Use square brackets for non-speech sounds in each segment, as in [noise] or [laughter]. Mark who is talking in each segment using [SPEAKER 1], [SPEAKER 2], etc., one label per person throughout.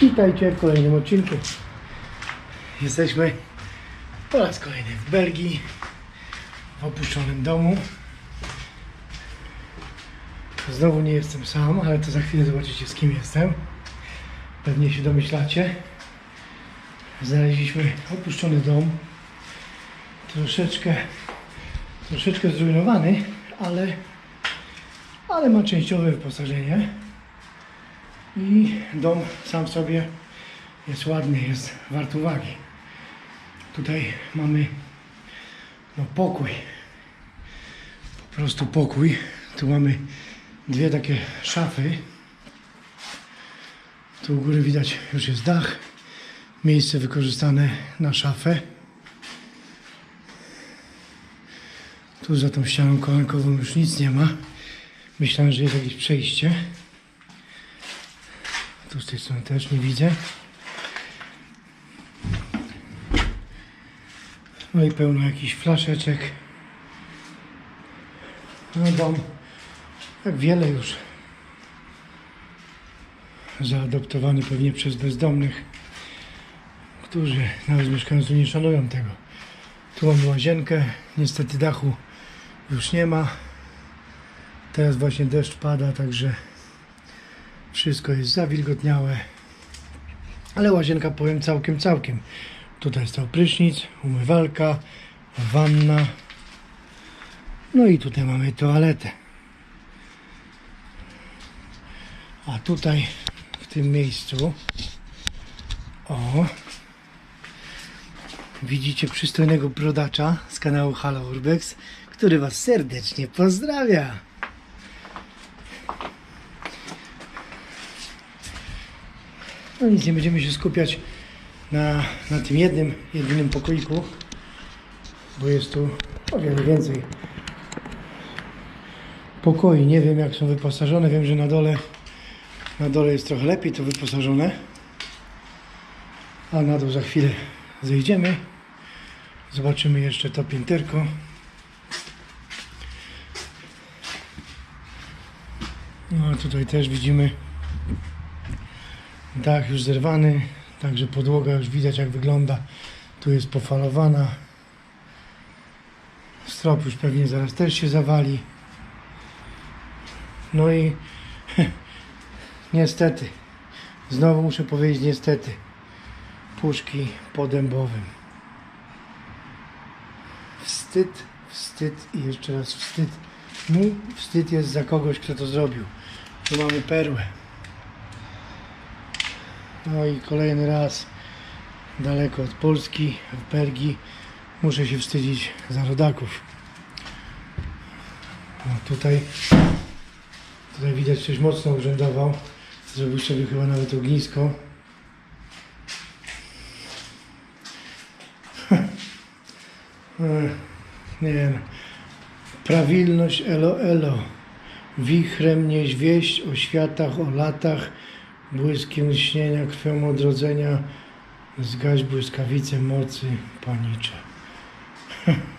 [SPEAKER 1] Witajcie w kolejnym odcinku. Jesteśmy po raz kolejny w Belgii, w opuszczonym domu. Znowu nie jestem sam, ale to za chwilę zobaczycie z kim jestem. Pewnie się domyślacie. Znaleźliśmy opuszczony dom. Troszeczkę, troszeczkę zrujnowany, ale, ale ma częściowe wyposażenie. I dom sam sobie jest ładny, jest wart uwagi. Tutaj mamy no, pokój. Po prostu pokój. Tu mamy dwie takie szafy. Tu u góry widać już jest dach. Miejsce wykorzystane na szafę. Tu za tą ścianą kolankową już nic nie ma. Myślałem, że jest jakieś przejście. Tu z tej strony też nie widzę. No i pełno jakichś flaszeczek. No dom, jak wiele już. Zaadoptowany pewnie przez bezdomnych, którzy nawet mieszkając tu nie szanują tego. Tu mamy łazienkę, niestety dachu już nie ma. Teraz właśnie deszcz pada, także wszystko jest zawilgotniałe. Ale łazienka powiem całkiem, całkiem. Tutaj stał prysznic, umywalka, wanna. No i tutaj mamy toaletę. A tutaj w tym miejscu o widzicie przystojnego brodacza z kanału Halo Urbex, który Was serdecznie pozdrawia. No nic, nie będziemy się skupiać na, na tym jednym, jedynym pokoiku, bo jest tu o wiele więcej pokoi. Nie wiem jak są wyposażone, wiem, że na dole, na dole jest trochę lepiej to wyposażone, a na dół za chwilę zejdziemy. Zobaczymy jeszcze to pięterko. No tutaj też widzimy Dach już zerwany, także podłoga już widać jak wygląda. Tu jest pofalowana. Strop już pewnie zaraz też się zawali. No i [laughs] niestety, znowu muszę powiedzieć niestety, puszki po dębowym. Wstyd, wstyd i jeszcze raz wstyd. Mi wstyd jest za kogoś, kto to zrobił. Tu mamy perłę. No i kolejny raz daleko od Polski, w Belgii. Muszę się wstydzić za rodaków. No tutaj, tutaj widać coś mocno urzędował. Zrobił sobie chyba nawet ognisko. [laughs] Nie no. Prawilność elo elo. Wichrem wieść o światach, o latach, błyskiem lśnienia, krwią odrodzenia, zgaś błyskawice mocy panicze. [laughs]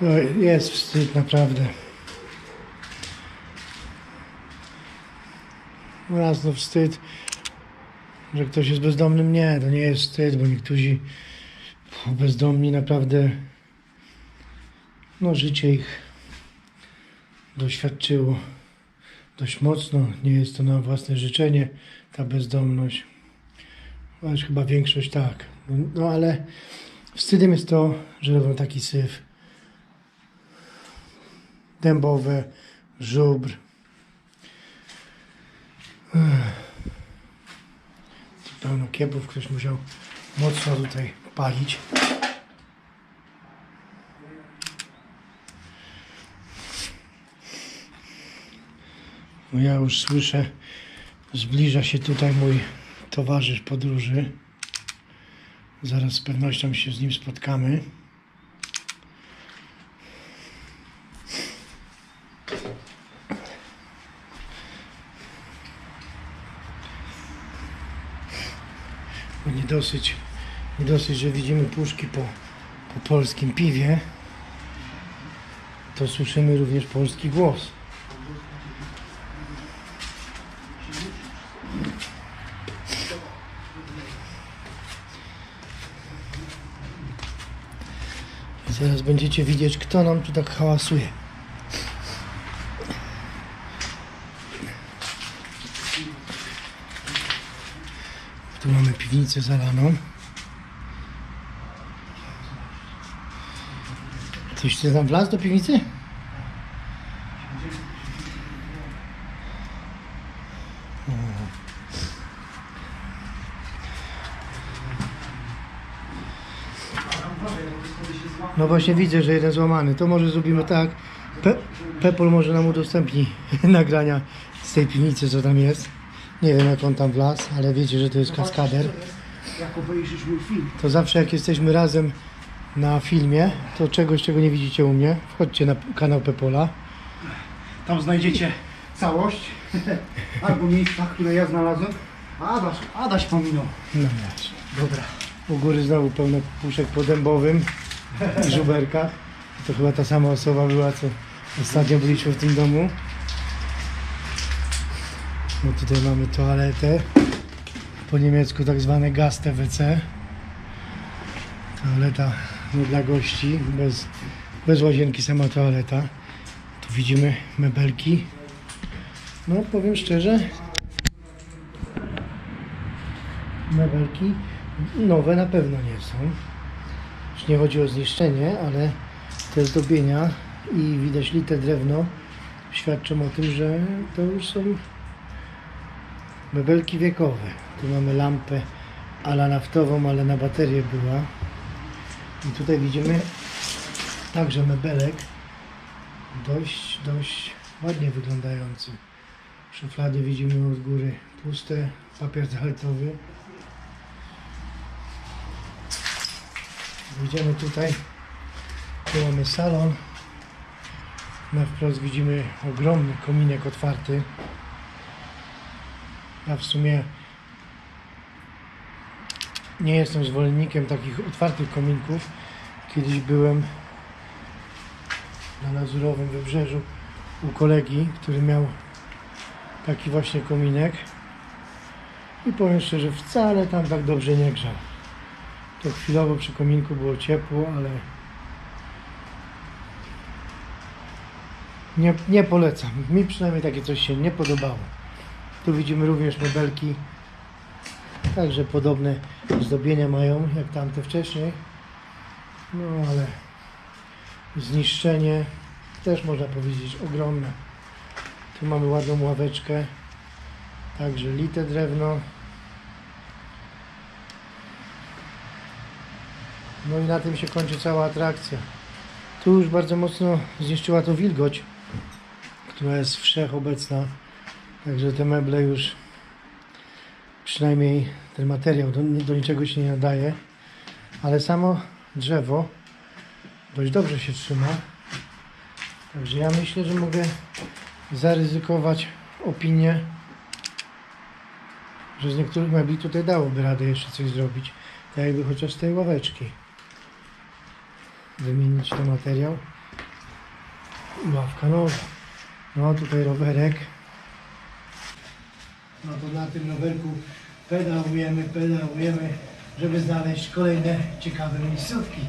[SPEAKER 1] To jest wstyd naprawdę. Raz to wstyd, że ktoś jest bezdomnym. Nie, to nie jest wstyd, bo niektórzy bezdomni naprawdę, no życie ich doświadczyło dość mocno. Nie jest to na własne życzenie, ta bezdomność. Chociaż chyba większość tak. No, no ale wstydem jest to, że robią taki syf. Dębowe, żubr. Pełno kiepów, ktoś musiał mocno tutaj palić. No ja już słyszę, zbliża się tutaj mój towarzysz podróży. Zaraz z pewnością się z nim spotkamy. Nie dosyć I dosyć, że widzimy puszki po, po polskim piwie, to słyszymy również polski głos. Zaraz będziecie widzieć, kto nam tu tak hałasuje. Tu mamy piwnicę zalaną. Coś ty tam wlazł do piwnicy? No właśnie widzę, że jeden złamany. To może zrobimy tak. Pe Pepol może nam udostępni [laughs] nagrania z tej piwnicy, co tam jest. Nie wiem jak on tam wlazł, ale wiecie, że to jest kaskader.
[SPEAKER 2] Jak obejrzysz mój film.
[SPEAKER 1] To zawsze jak jesteśmy razem na filmie, to czegoś, czego nie widzicie u mnie, wchodźcie na kanał Pepola.
[SPEAKER 2] Tam znajdziecie całość. [laughs] Albo miejsca, które ja znalazłem. A Adaś, Adaś pominął.
[SPEAKER 1] No właśnie.
[SPEAKER 2] Dobra.
[SPEAKER 1] U góry znowu pełno puszek po dębowym i żuberkach. To chyba ta sama osoba była, co ostatnio byliśmy w tym domu. No tutaj mamy toaletę. Po niemiecku tak zwane Gastewc. Toaleta no, dla gości, bez, bez łazienki, sama toaleta. Tu widzimy mebelki. No powiem szczerze, mebelki nowe na pewno nie są. Już nie chodzi o zniszczenie, ale te zdobienia i widać lite drewno świadczą o tym, że to już są mebelki wiekowe. Tu mamy lampę ala naftową, ale na baterię była. I tutaj widzimy także mebelek dość, dość ładnie wyglądający. Szuflady widzimy od góry puste, papier toaletowy. Wyjdziemy tutaj. Tu mamy salon. Na wprost widzimy ogromny kominek otwarty. Ja w sumie nie jestem zwolennikiem takich otwartych kominków. Kiedyś byłem na Lazurowym Wybrzeżu u kolegi, który miał taki właśnie kominek. I powiem szczerze, wcale tam tak dobrze nie grzał. To chwilowo przy kominku było ciepło, ale nie, nie polecam. Mi przynajmniej takie coś się nie podobało. Tu widzimy również mebelki, także podobne zdobienia mają jak tamte wcześniej. No ale zniszczenie też można powiedzieć ogromne. Tu mamy ładną ławeczkę, także lite drewno. No i na tym się kończy cała atrakcja. Tu już bardzo mocno zniszczyła to wilgoć, która jest wszechobecna. Także te meble już, przynajmniej ten materiał do, do niczego się nie nadaje. Ale samo drzewo dość dobrze się trzyma. Także ja myślę, że mogę zaryzykować opinię, że z niektórych mebli tutaj dałoby radę jeszcze coś zrobić. Tak jakby chociaż z tej ławeczki wymienić ten materiał. Ławka nowa. No tutaj rowerek. No to na tym rowerku pedałujemy, pedałujemy, żeby znaleźć kolejne ciekawe miejscówki.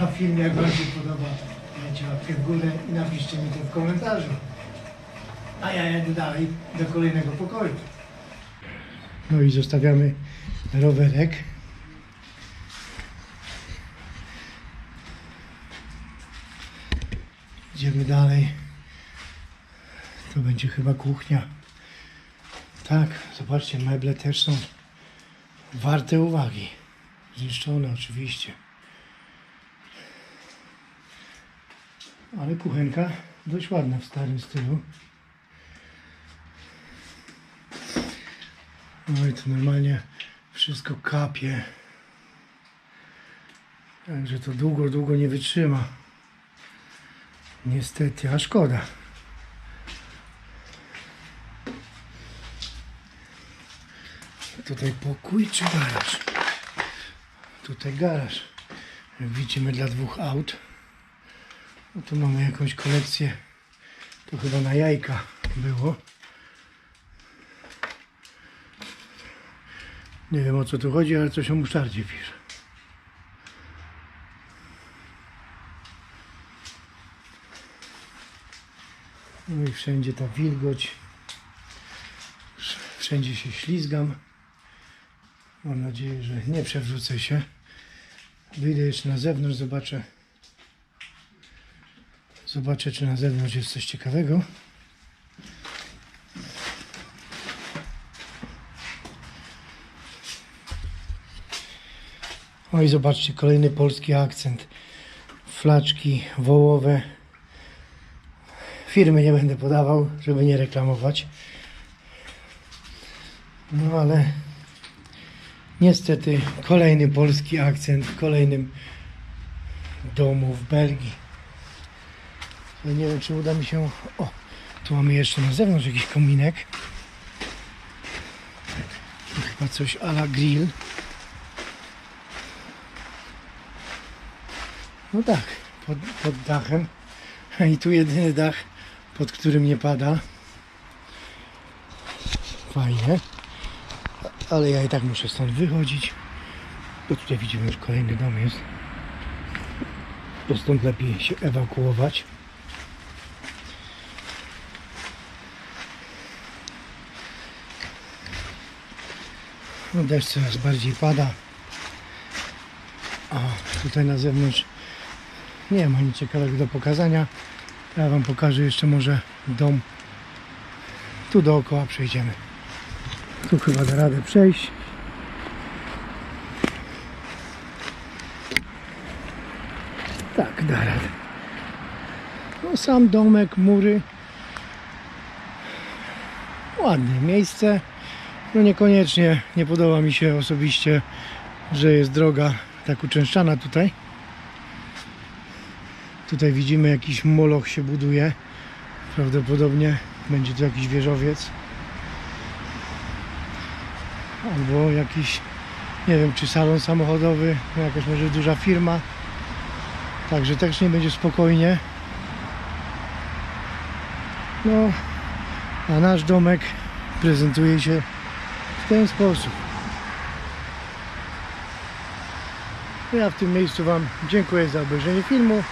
[SPEAKER 1] A film jak Wam się podoba, dajcie łapkę w górę i napiszcie mi to w komentarzu. A ja jadę dalej do kolejnego pokoju. No i zostawiamy rowerek. Idziemy dalej. To będzie chyba kuchnia. Tak, zobaczcie, meble też są warte uwagi. Zniszczone oczywiście. Ale kuchenka dość ładna w starym stylu. No i tu normalnie wszystko kapie. Także to długo, długo nie wytrzyma. Niestety, a szkoda. Tutaj pokój czy garaż? tutaj garaż. Widzimy dla dwóch aut. No tu mamy jakąś kolekcję. To chyba na jajka było. Nie wiem o co tu chodzi, ale coś o musztardzie pisze. No i wszędzie ta wilgoć. Wsz- Wszędzie się ślizgam. Mam nadzieję, że nie przewrócę się. Wyjdę jeszcze na zewnątrz, zobaczę. Zobaczę, czy na zewnątrz jest coś ciekawego. O i zobaczcie, kolejny polski akcent. Flaczki wołowe. Firmy nie będę podawał, żeby nie reklamować. No ale niestety kolejny polski akcent w kolejnym domu w Belgii. Ja nie wiem, czy uda mi się. O, tu mamy jeszcze na zewnątrz jakiś kominek. Chyba coś a la grill. No tak, pod, pod dachem. I tu jedyny dach, pod którym nie pada. Fajnie. Ale ja i tak muszę stąd wychodzić. Bo tutaj widzimy już kolejny dom jest. To stąd lepiej się ewakuować. No deszcz coraz bardziej pada. O, tutaj na zewnątrz nie ma nic ciekawego do pokazania. Ja Wam pokażę jeszcze może dom. Tu dookoła przejdziemy. Tu chyba da radę przejść. Tak, da radę. No, sam domek, mury. Ładne miejsce. No niekoniecznie nie podoba mi się osobiście, że jest droga tak uczęszczana tutaj. Tutaj widzimy jakiś moloch się buduje. Prawdopodobnie będzie to jakiś wieżowiec. Albo jakiś, nie wiem, czy salon samochodowy, no jakaś może duża firma. Także też nie będzie spokojnie. No, a nasz domek prezentuje się w ten sposób. Ja w tym miejscu Wam dziękuję za obejrzenie filmu.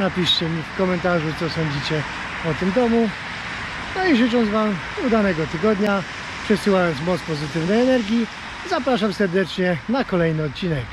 [SPEAKER 1] Napiszcie mi w komentarzu, co sądzicie o tym domu. No i życząc Wam udanego tygodnia, przesyłając moc pozytywnej energii, zapraszam serdecznie na kolejny odcinek.